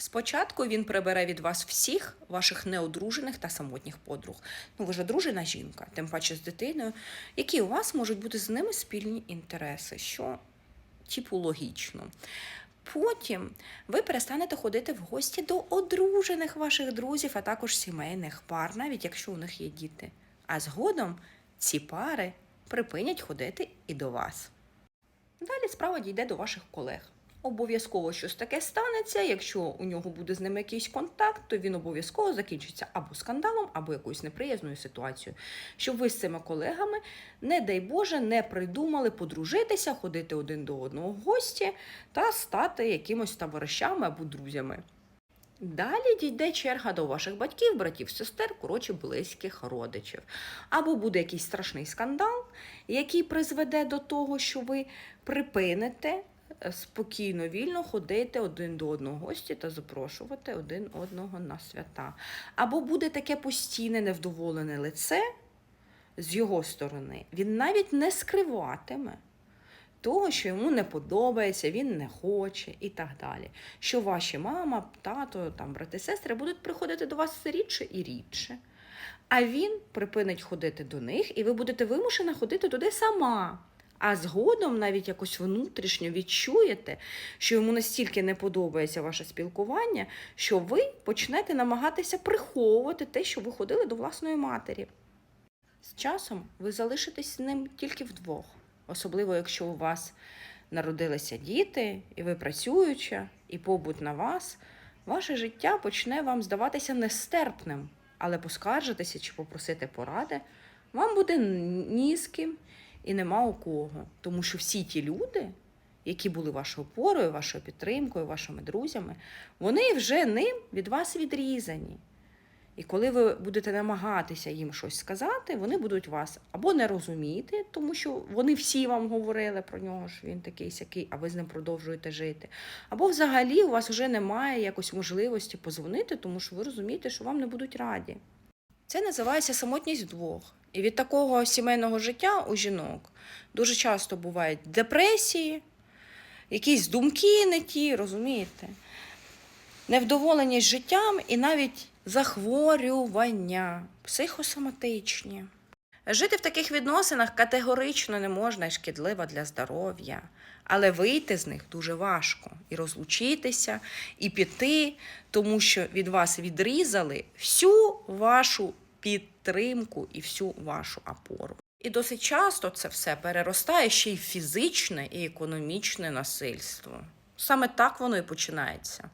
Спочатку він прибере від вас всіх ваших неодружених та самотніх подруг. Ну, ви ж одружена жінка, тим паче з дитиною. Які у вас можуть бути з ними спільні інтереси, що типу логічно. Потім ви перестанете ходити в гості до одружених ваших друзів, а також сімейних пар, навіть якщо у них є діти. А згодом ці пари припинять ходити і до вас. Далі справа дійде до ваших колег. Обов'язково щось таке станеться. Якщо у нього буде з ними якийсь контакт, то він обов'язково закінчиться або скандалом, або якоюсь неприязною ситуацією. Щоб ви з цими колегами, не дай Боже, не придумали подружитися, ходити один до одного в гості та стати якимось товаришами або друзями. Далі дійде черга до ваших батьків, братів, сестер, коротше, близьких родичів. Або буде якийсь страшний скандал, який призведе до того, що ви припините спокійно, вільно ходити один до одного гості та запрошувати один одного на свята. Або буде таке постійне невдоволене лице з його сторони. Він навіть не скриватиме того, що йому не подобається, він не хоче і так далі. Що ваші мама, тато, там, брати, сестри будуть приходити до вас все рідше і рідше. А він припинить ходити до них, і ви будете вимушена ходити туди сама. А згодом навіть якось внутрішньо відчуєте, що йому настільки не подобається ваше спілкування, що ви почнете намагатися приховувати те, що ви ходили до власної матері. З часом ви залишитесь з ним тільки вдвох, особливо якщо у вас народилися діти, і ви працююча, і побут на вас, ваше життя почне вам здаватися нестерпним, але поскаржитися чи попросити поради вам буде ні з ким і нема у кого. Тому що всі ті люди, які були вашою опорою, вашою підтримкою, вашими друзями, вони вже ним від вас відрізані. І коли ви будете намагатися їм щось сказати, вони будуть вас або не розуміти, тому що вони всі вам говорили про нього, що він такий сякий, а ви з ним продовжуєте жити. Або взагалі у вас вже немає якось можливості позвонити, тому що ви розумієте, що вам не будуть раді. Це називається самотність вдвох. І від такого сімейного життя у жінок дуже часто бувають депресії, якісь думки не ті, розумієте? невдоволеність життям і навіть захворювання, психосоматичні. Жити в таких відносинах категорично не можна і шкідлива для здоров'я, але вийти з них дуже важко і розлучитися, і піти, тому що від вас відрізали всю вашу підтримку і всю вашу опору. І досить часто це все переростає ще й фізичне і економічне насильство. Саме так воно і починається.